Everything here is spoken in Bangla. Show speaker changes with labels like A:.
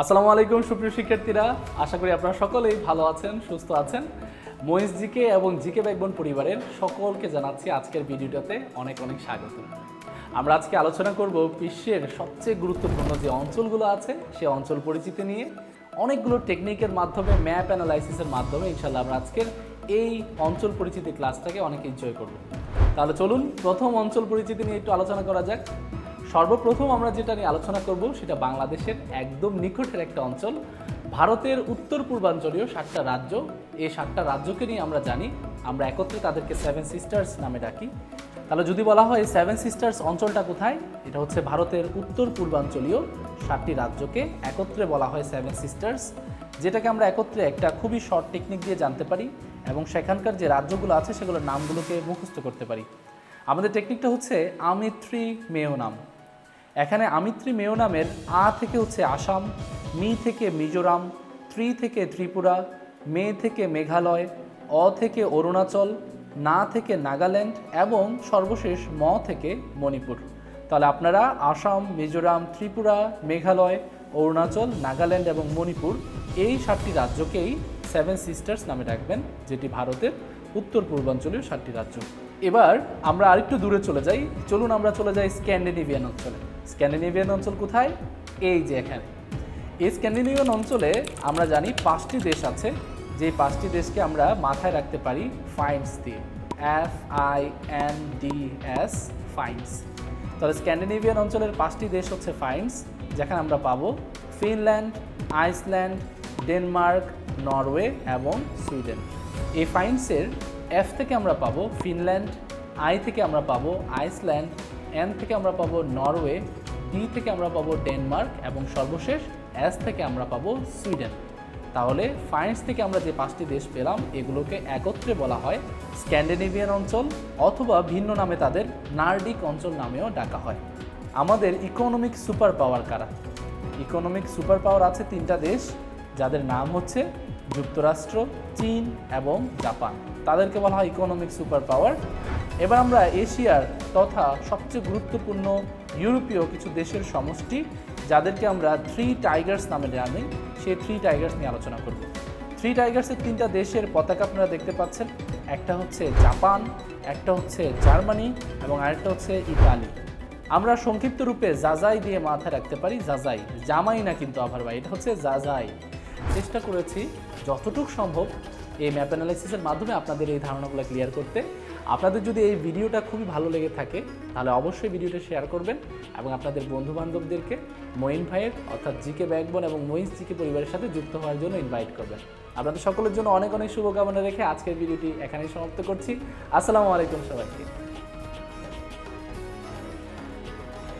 A: আসসালামু আলাইকুম, সুপ্রিয় শিক্ষার্থীরা। আশা করি আপনারা সকলেই ভালো আছেন, সুস্থ আছেন। মহিষ জিকে এবং জিকে ব্যাকবন পরিবারের সকলকে জানাচ্ছি আজকের ভিডিওটাতে অনেক অনেক স্বাগত। আমরা আজকে আলোচনা করব বিশ্বের সবচেয়ে গুরুত্বপূর্ণ যে অঞ্চলগুলো আছে, সে অঞ্চল পরিচিতি নিয়ে। অনেকগুলো টেকনিকের মাধ্যমে ম্যাপ অ্যানালাইসিসের মাধ্যমে ইনশাল্লাহ আমরা আজকের এই অঞ্চল পরিচিতি ক্লাসটাকে অনেক এনজয় করব। তাহলে চলুন, প্রথম অঞ্চল পরিচিতি নিয়ে একটু আলোচনা করা যাক। সর্বপ্রথম আমরা যেটা নিয়ে আলোচনা করব সেটা বাংলাদেশের একদম নিকটের একটা অঞ্চল, ভারতের উত্তর পূর্বাঞ্চলীয় সাতটা রাজ্য। এই সাতটা রাজ্যকে নিয়ে আমরা জানি, আমরা একত্রে তাদেরকে সেভেন সিস্টার্স নামে ডাকি। তাহলে যদি বলা হয় সেভেন সিস্টার্স অঞ্চলটা কোথায়, এটা হচ্ছে ভারতের উত্তর পূর্বাঞ্চলীয় সাতটি রাজ্যকে একত্রে বলা হয় সেভেন সিস্টার্স যেটাকে আমরা একত্রে একটা খুবই শর্ট টেকনিক দিয়ে জানতে পারি এবং সেখানকার যে রাজ্যগুলো আছে সেগুলোর নামগুলোকে মুখস্থ করতে পারি। আমাদের টেকনিকটা হচ্ছে আমিত্রি মেয় নাম এখানে আমিত্রী মেয় নামের আ থেকে হচ্ছে আসাম, মি থেকে মিজোরাম, ত্রি থেকে ত্রিপুরা, মে থেকে মেঘালয়, অ থেকে অরুণাচল, না থেকে নাগাল্যান্ড এবং সর্বশেষ ম থেকে মণিপুর। তাহলে আপনারা আসাম, মিজোরাম, ত্রিপুরা, মেঘালয়, অরুণাচল, নাগাল্যান্ড এবং মণিপুর এই সাতটি রাজ্যকেই সেভেন সিস্টার্স নামে ডাকবেন, যেটি ভারতের উত্তর পূর্বাঞ্চলীয় সাতটি রাজ্য। এবার আমরা আরেকটু দূরে চলে যাই। চলুন আমরা চলে যাই স্ক্যান্ডিনেভিয়ান অঞ্চলে। স্ক্যান্ডিনেভিয়ান অঞ্চল কোথায়? এই যে এখানে। এই স্ক্যান্ডিনেভিয়ান অঞ্চলে আমরা জানি পাঁচটি দেশ আছে, যে পাঁচটি দেশকে আমরা মাথায় রাখতে পারি ফাইন্স দিয়ে। F I N D S finds তাহলে স্ক্যান্ডিনেভিয়ান অঞ্চলের পাঁচটি দেশ হচ্ছে ফাইন্স যেখানে আমরা পাবো ফিনল্যান্ড, আইসল্যান্ড, ডেনমার্ক, নরওয়ে এবং সুইডেন। এই ফাইন্সের এফ থেকে আমরা পাবো ফিনল্যান্ড আই থেকে আমরা পাবো আইসল্যান্ড এন থেকে আমরা পাবো নরওয়ে ডি থেকে আমরা পাবো ডেনমার্ক এবং সর্বশেষ এস থেকে আমরা পাবো সুইডেন তাহলে ফাইন্স থেকে আমরা যে পাঁচটি দেশ পেলাম, এগুলোকে একত্রে বলা হয় স্ক্যান্ডিনেভিয়ান অঞ্চল অথবা ভিন্ন নামে তাদের নার্ডিক অঞ্চল নামেও ডাকা হয়। আমাদের ইকোনমিক সুপার পাওয়ার কারা? ইকোনমিক সুপার পাওয়ার আছে তিনটা দেশ, যাদের নাম হচ্ছে যুক্তরাষ্ট্র, চীন এবং জাপান। তাদেরকে বলা হয় ইকোনমিক সুপার পাওয়ার এবার আমরা এশিয়ার তথা সবচেয়ে গুরুত্বপূর্ণ ইউরোপীয় কিছু দেশের সমষ্টি যাদেরকে আমরা থ্রি টাইগার্স নামে জানি, সেই থ্রি টাইগার্স নিয়ে আলোচনা করব। থ্রি টাইগার্সের তিনটা দেশের পতাকা আপনারা দেখতে পাচ্ছেন। একটা হচ্ছে জাপান, একটা হচ্ছে জার্মানি এবং আরেকটা হচ্ছে ইতালি। আমরা সংক্ষিপ্ত রূপে জাজাই দিয়ে মাথায় রাখতে পারি জাজাই জামাই না কিন্তু আভার ভাই, এটা হচ্ছে জাজাই চেষ্টা করেছি যতটুকু সম্ভব এই ম্যাপ অ্যানালাইসিসের মাধ্যমে আপনাদের এই ধারণাগুলো ক্লিয়ার করতে। আপনাদের যদি এই ভিডিওটা খুবই ভালো লেগে থাকে, তাহলে অবশ্যই ভিডিওটা শেয়ার করবেন এবং আপনাদের বন্ধু বান্ধবদেরকে মঈন ভাইয়ের, অর্থাৎ জিকে ব্যাকবন এবং মঈন জিকে পরিবারের সাথে যুক্ত হওয়ার জন্য ইনভাইট করবেন। আপনাদের সকলের জন্য অনেক অনেক শুভকামনা রেখে আজকের ভিডিওটি এখানেই সমাপ্ত করছি। আসসালামু আলাইকুম সবাইকে।